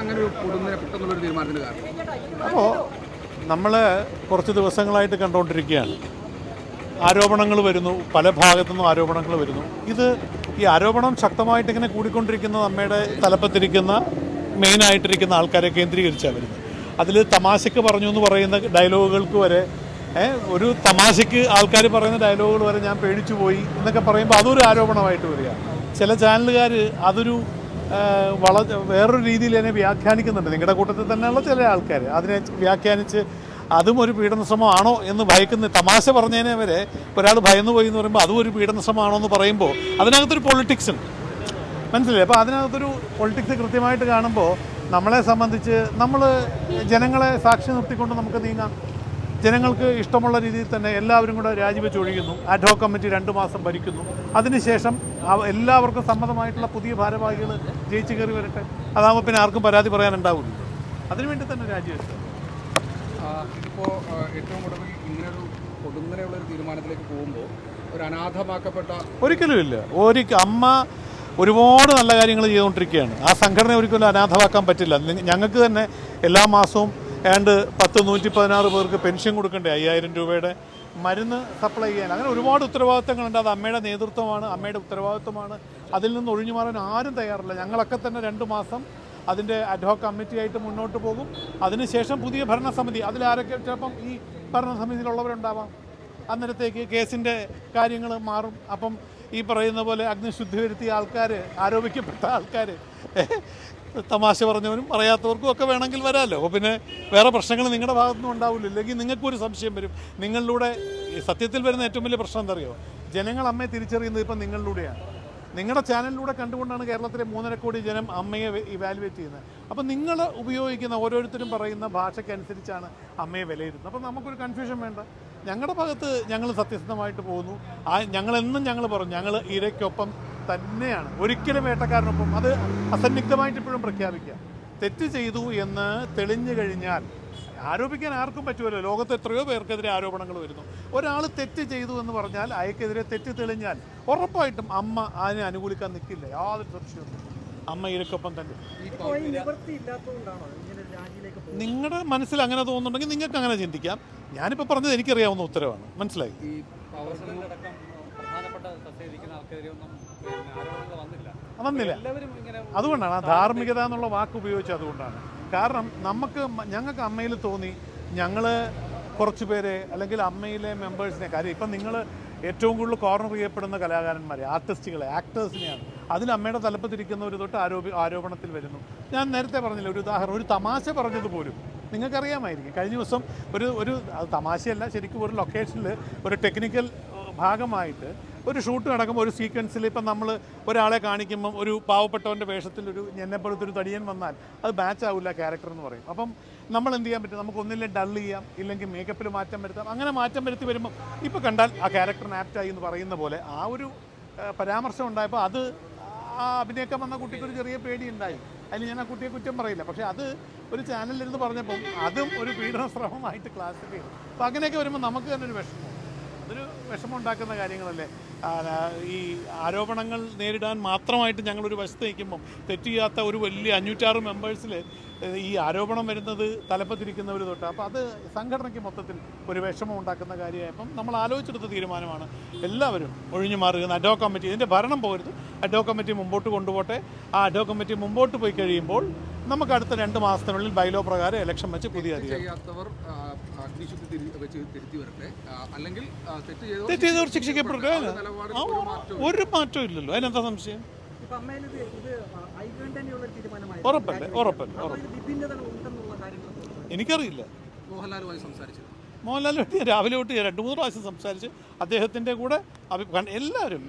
അങ്ങനെ ഒരു കാരണം? അപ്പോൾ നമ്മൾ കുറച്ച് ദിവസങ്ങളായിട്ട് കണ്ടുകൊണ്ടിരിക്കുകയാണ് ആരോപണങ്ങൾ വരുന്നു പല ഭാഗത്തു നിന്നും ആരോപണങ്ങൾ വരുന്നു. ഇത് ഈ ആരോപണം ശക്തമായിട്ട് ഇങ്ങനെ കൂടിക്കൊണ്ടിരിക്കുന്ന നമ്മുടെ തലപ്പത്തിരിക്കുന്ന മെയിനായിട്ടിരിക്കുന്ന ആൾക്കാരെ കേന്ദ്രീകരിച്ചാണ് വരുന്നത്. അതിൽ തമാശക്ക് പറഞ്ഞു എന്ന് പറയുന്ന ഡയലോഗുകൾക്ക് വരെ ഒരു തമാശക്ക് ആൾക്കാർ പറയുന്ന ഡയലോഗുകൾ വരെ ഞാൻ പേടിച്ചു പോയി എന്നൊക്കെ പറയുമ്പോൾ അതൊരു ആരോപണമായിട്ട് വരിക ചില ചാനലുകാർ അതൊരു വള വേറൊരു രീതിയിൽ തന്നെ വ്യാഖ്യാനിക്കുന്നുണ്ട്. നിങ്ങളുടെ കൂട്ടത്തിൽ തന്നെയുള്ള ചില ആൾക്കാർ അതിനെ വ്യാഖ്യാനിച്ച് അതും ഒരു പീഡന ശ്രമമാണോ എന്ന് ഭയക്കുന്ന തമാശ പറഞ്ഞതിനെ വരെ ഒരാൾ ഭയന്നു പോയി എന്ന് പറയുമ്പോൾ അതും ഒരു പീഡന ശ്രമമാണോ എന്ന് പറയുമ്പോൾ അതിനകത്തൊരു പൊളിറ്റിക്സ് ഉണ്ട്. മനസ്സിലായി? അപ്പോൾ അതിനകത്തൊരു പൊളിറ്റിക്സ് കൃത്യമായിട്ട് കാണുമ്പോൾ നമ്മളെ സംബന്ധിച്ച് നമ്മൾ ജനങ്ങളെ സാക്ഷി നിർത്തിക്കൊണ്ട് നമുക്ക് നീങ്ങാം. ജനങ്ങൾക്ക് ഇഷ്ടമുള്ള രീതിയിൽ തന്നെ എല്ലാവരും കൂടെ രാജിവെച്ച് ഒഴിയുന്നു. അഡ്ഹോ കമ്മിറ്റി രണ്ട് മാസം ഭരിക്കുന്നു. അതിനുശേഷം എല്ലാവർക്കും സമ്മതമായിട്ടുള്ള പുതിയ ഭാരവാഹികൾ ജയിച്ചു കയറി വരട്ടെ. അതാകുമ്പോൾ പിന്നെ ആർക്കും പരാതി പറയാനുണ്ടാവില്ല അതിനുവേണ്ടി തന്നെ രാജിവെച്ചത് ഇപ്പോൾ ഏറ്റവും കൂടുതൽ ഇങ്ങനൊരു കൊടുങ്ങനെയുള്ള ഒരു തീരുമാനത്തിലേക്ക് പോകുമ്പോൾ ഒരു അനാഥമാക്കപ്പെട്ട ഒരിക്കലും ഇല്ല. ഒരിക്കൽ അമ്മ ഒരുപാട് നല്ല കാര്യങ്ങൾ ചെയ്തുകൊണ്ടിരിക്കുകയാണ്. ആ സംഘടന ഒരിക്കലും അനാഥമാക്കാൻ പറ്റില്ല. ഞങ്ങൾക്ക് തന്നെ എല്ലാ മാസവും ഏണ്ട് പത്ത് നൂറ്റി പതിനാറ് പേർക്ക് പെൻഷൻ കൊടുക്കണ്ടേ? അയ്യായിരം രൂപയുടെ മരുന്ന് സപ്ലൈ ചെയ്യാൻ. അങ്ങനെ ഒരുപാട് ഉത്തരവാദിത്തങ്ങളുണ്ട്. അത് അമ്മയുടെ നേതൃത്വമാണ് അമ്മയുടെ ഉത്തരവാദിത്വമാണ്. അതിൽ നിന്ന് ഒഴിഞ്ഞു മാറാൻ ആരും തയ്യാറില്ല. ഞങ്ങളൊക്കെ തന്നെ രണ്ട് മാസം അതിന്റെ അഡ്ഹോക് കമ്മിറ്റി ആയിട്ട് മുന്നോട്ട് പോകും. അതിനുശേഷം പുതിയ ഭരണസമിതി. അതിലാരൊക്കെ ചിലപ്പം ഈ ഭരണസമിതിയിലുള്ളവരുണ്ടാവാം. അന്നേരത്തേക്ക് കേസിന്റെ കാര്യങ്ങൾ മാറും. അപ്പം ഈ പറയുന്ന പോലെ അഗ്നിശുദ്ധി വരുത്തിയ ആൾക്കാർ ആരോപിക്കപ്പെട്ട ആൾക്കാർ തമാശ പറഞ്ഞവരും പറയാത്തവർക്കും ഒക്കെ വേണമെങ്കിൽ വരാമല്ലോ. അപ്പോൾ പിന്നെ വേറെ പ്രശ്നങ്ങൾ നിങ്ങളുടെ ഭാഗത്തുനിന്നും ഉണ്ടാവില്ല. ഇല്ലെങ്കിൽ നിങ്ങൾക്കൊരു സംശയം വരും. നിങ്ങളിലൂടെ സത്യത്തിൽ വരുന്ന ഏറ്റവും വലിയ പ്രശ്നം എന്തറിയോ ജനങ്ങൾ അമ്മയെ തിരിച്ചറിയുന്നത് ഇപ്പം നിങ്ങളിലൂടെയാണ്. നിങ്ങളുടെ ചാനലിലൂടെ കണ്ടുകൊണ്ടാണ് കേരളത്തിലെ മൂന്നര കോടി ജനം അമ്മയെ ഇവാലുവേറ്റ് ചെയ്യുന്നത്. അപ്പം നിങ്ങൾ ഉപയോഗിക്കുന്ന ഓരോരുത്തരും പറയുന്ന ഭാഷയ്ക്കനുസരിച്ചാണ് അമ്മയെ വിലയിരുത്തുന്നത്. അപ്പം നമുക്കൊരു കൺഫ്യൂഷൻ വേണ്ട. ഞങ്ങളുടെ ഭാഗത്ത് ഞങ്ങൾ സത്യസന്ധമായിട്ട് പോകുന്നു. ആ ഞങ്ങളെന്നും ഞങ്ങൾ പറഞ്ഞു. ഞങ്ങൾ ഇരയ്ക്കൊപ്പം തന്നെയാണ്. ഒരിക്കലും വേട്ടക്കാരനൊപ്പം അത് അസന്നിഗ്ധമായിട്ട് ഇപ്പോഴും പ്രഖ്യാപിക്കുക. തെറ്റ് ചെയ്തു എന്ന് തെളിഞ്ഞു കഴിഞ്ഞാൽ ആരോപിക്കാൻ ആർക്കും പറ്റുമല്ലോ ലോകത്ത് എത്രയോ പേർക്കെതിരെ ആരോപണങ്ങൾ വരുന്നു. ഒരാൾ തെറ്റ് ചെയ്തു എന്ന് പറഞ്ഞാൽ അയക്കെതിരെ തെറ്റ് തെളിഞ്ഞാൽ ഉറപ്പായിട്ടും അമ്മ അതിനെ അനുകൂലിക്കാൻ നിൽക്കില്ല യാതൊരു സംശയവും അമ്മ ഇരക്കൊപ്പം തന്നെ. നിങ്ങളുടെ മനസ്സിൽ അങ്ങനെ തോന്നുന്നുണ്ടെങ്കിൽ നിങ്ങൾക്ക് അങ്ങനെ ചിന്തിക്കാം. ഞാനിപ്പോൾ പറഞ്ഞത് എനിക്കറിയാവുന്ന ഉത്തരവാണ്. മനസ്സിലായി? വന്നില്ല. അതുകൊണ്ടാണ് ആ ധാർമ്മികത എന്നുള്ള വാക്ക് ഉപയോഗിച്ചത് അതുകൊണ്ടാണ്. കാരണം നമുക്ക് ഞങ്ങൾക്ക് അമ്മയിൽ തോന്നി ഞങ്ങൾ കുറച്ച് പേരെ അല്ലെങ്കിൽ അമ്മയിലെ മെമ്പേഴ്സിനെ കാര്യം ഇപ്പം നിങ്ങൾ ഏറ്റവും കൂടുതൽ കോർണർ ചെയ്യപ്പെടുന്ന കലാകാരന്മാരെ ആർട്ടിസ്റ്റുകളെ ആക്ടേഴ്സിനെയാണ് അതിൽ അമ്മയുടെ തലപ്പത്തിരിക്കുന്നവർ തൊട്ട് ആരോപി ആരോപണത്തിൽ വരുന്നു. ഞാൻ നേരത്തെ പറഞ്ഞില്ല ഒരു ഉദാഹരണം ഒരു തമാശ പറഞ്ഞത് പോലും നിങ്ങൾക്കറിയാമായിരിക്കും. കഴിഞ്ഞ ദിവസം ഒരു ഒരു തമാശയല്ല ശരിക്കും ഒരു ലൊക്കേഷനിൽ ഒരു ടെക്നിക്കൽ ഭാഗമായിട്ട് ഒരു ഷൂട്ട് നടക്കുമ്പോൾ ഒരു സീക്വൻസിൽ ഇപ്പം നമ്മൾ ഒരാളെ കാണിക്കുമ്പം ഒരു പാവപ്പെട്ടവന്റെ വേഷത്തിൽ ഒരു എന്നെപ്പോലത്തെ ഒരു തടിയൻ വന്നാൽ അത് മാച്ച് ആവില്ല ക്യാരക്ടർ എന്ന് പറയും. അപ്പം നമ്മൾ എന്ത് ചെയ്യാൻ പറ്റും? നമുക്ക് ഒന്നില്ലേ ഡൾ ചെയ്യാം ഇല്ലെങ്കിൽ മേക്കപ്പിൽ മാറ്റം വരുത്താം. അങ്ങനെ മാറ്റം വരുത്തി വരുമ്പോൾ ഇപ്പോൾ കണ്ടാൽ ആ ക്യാരക്ടറിന് ആപ്റ്റായി എന്ന് പറയുന്ന പോലെ ആ ഒരു പരാമർശം ഉണ്ടായപ്പോൾ അത് ആ അഭിനയക്കം വന്ന കുട്ടിക്ക് ഒരു ചെറിയ പേടി ഉണ്ടായി. അതിന് ഞാൻ ആ കുട്ടിയെ കുറ്റം പറയില്ല. പക്ഷേ അത് ഒരു ചാനലിൽ ചാനലിലിരുന്ന് പറഞ്ഞപ്പം അതും ഒരു പീഡന ശ്രമമായിട്ട് ക്ലാസിഫൈ ചെയ്തു അപ്പോൾ അങ്ങനെയൊക്കെ വരുമ്പോൾ നമുക്ക് തന്നെ ഒരു വിഷമം. അതൊരു വിഷമം ഉണ്ടാക്കുന്ന കാര്യങ്ങളല്ലേ ഈ ആരോപണങ്ങൾ നേരിടാൻ മാത്രമായിട്ട് ഞങ്ങളൊരു വശത്ത് നിൽക്കുമ്പം തെറ്റ് ചെയ്യാത്ത ഒരു വലിയ അഞ്ഞൂറ്റാറ് മെമ്പേഴ്സിൽ ഈ ആരോപണം വരുന്നത് തലപ്പത്തിരിക്കുന്നവർ തൊട്ട്. അപ്പോൾ അത് സംഘടനയ്ക്ക് മൊത്തത്തിൽ ഒരു വിഷമം ഉണ്ടാക്കുന്ന കാര്യമായപ്പം നമ്മൾ ആലോചിച്ചെടുത്ത തീരുമാനമാണ്. എല്ലാവരും ഒഴിഞ്ഞു മാറുക അഡോ കമ്മിറ്റി ഇതിന്റെ ഭരണം പോകരുത്. അഡോ കമ്മിറ്റി മുമ്പോട്ട് കൊണ്ടുപോട്ടെ. ആ അഡോ കമ്മിറ്റി മുമ്പോട്ട് പോയി കഴിയുമ്പോൾ നമുക്ക് അടുത്ത രണ്ട് മാസത്തിനുള്ളിൽ ബൈലോ പ്രകാരം ഇലക്ഷൻ വെച്ച് പുതിയ തെറ്റ് ചെയ്തവർ ഒരു മാറ്റവും ഇല്ലല്ലോ. അതിനെന്താ സംശയം? ഉറപ്പല്ലേ ഉറപ്പല്ലേ എനിക്കറിയില്ല. മോഹൻലാലുമായി സംസാരിച്ചത് മോഹൻലാൽ രാവിലെ തൊട്ട് ഞാൻ രണ്ട് മൂന്ന് പ്രാവശ്യം സംസാരിച്ച് അദ്ദേഹത്തിന്റെ കൂടെ അഭി- എല്ലാവരും